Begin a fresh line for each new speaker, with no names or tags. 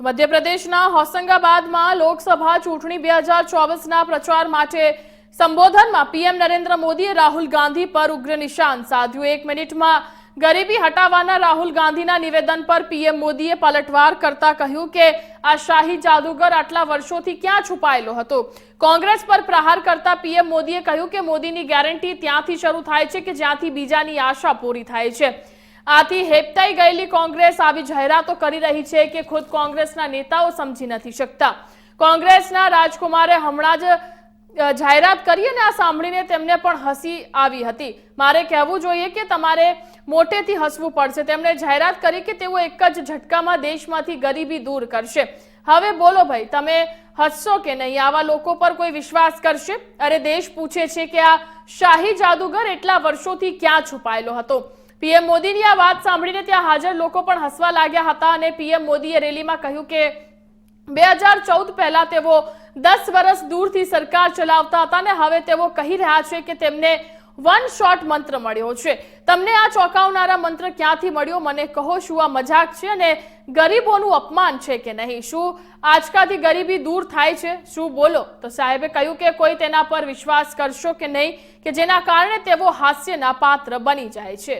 મધ્યપ્રદેશના હોશંગાબાદમાં લોકસભા ચૂંટણી બે હજાર ચોવીસના પ્રચાર માટે સંબોધનમાં પીએમ નરેન્દ્ર મોદીએ રાહુલ ગાંધી પર ઉગ્ર નિશાન સાધ્યું. એક મિનિટમાં ગરીબી હટાવવાના રાહુલ ગાંધીના નિવેદન પર પીએમ મોદીએ પલટવાર કરતા કહ્યું કે આ શાહી જાદુગર આટલા વર્ષોથી ક્યાં છુપાયેલો હતો? કોંગ્રેસ પર પ્રહાર કરતા પીએમ મોદીએ કહ્યું કે મોદીની ગેરંટી ત્યાંથી શરૂ થાય છે કે જ્યાંથી બીજાની આશા પૂરી થાય છે. આથી હેપતાઈ ગયેલી કોંગ્રેસ આવી જાહેરાતો કરી રહી છે કે ખુદ કોંગ્રેસના નેતાઓ સમજી નથી શકતા. કોંગ્રેસના રાજકુમારે હમણાં જ જાહેરાત કરી અને આ સાંભળીને તેમને પણ હસી આવી હતી. મારે કહેવું જોઈએ કે તમારે મોટેથી હસવું પડશે. તેમણે જાહેરાત કરી કે તેઓ એક જ ઝટકામાં દેશમાંથી ગરીબી દૂર કરશે. હવે બોલો ભાઈ, તમે હસશો કે નહીં? આવા લોકો પર કોઈ વિશ્વાસ કરશે? અરે, દેશ પૂછે છે કે આ શાહી જાદુગર એટલા વર્ષોથી ક્યાં છુપાયેલો હતો? પીએમ મોદીની આ વાત સાંભળીને ત્યાં હાજર લોકો પણ હસવા લાગ્યા હતા અને પીએમ મોદીએ રેલીમાં કહ્યું કે બે હજાર ચૌદ પહેલા તેઓ દસ વર્ષ દૂરથી સરકાર ચલાવતા હતા અને હવે તેઓ કહી રહ્યા છે કે તેમને વન શોટ મંત્ર મળ્યો છે. તમને આ ચોંકાવનારા મંત્ર ક્યાંથી મળ્યો? મને કહો શું આ મજાક છે અને ગરીબોનું અપમાન છે કે નહીં? શું આજકાથી ગરીબી દૂર થાય છે? શું બોલો? તો સાહેબે કહ્યું કે કોઈ તેના પર વિશ્વાસ કરશો કે નહીં, કે જેના કારણે તેઓ હાસ્યના પાત્ર બની જાય છે.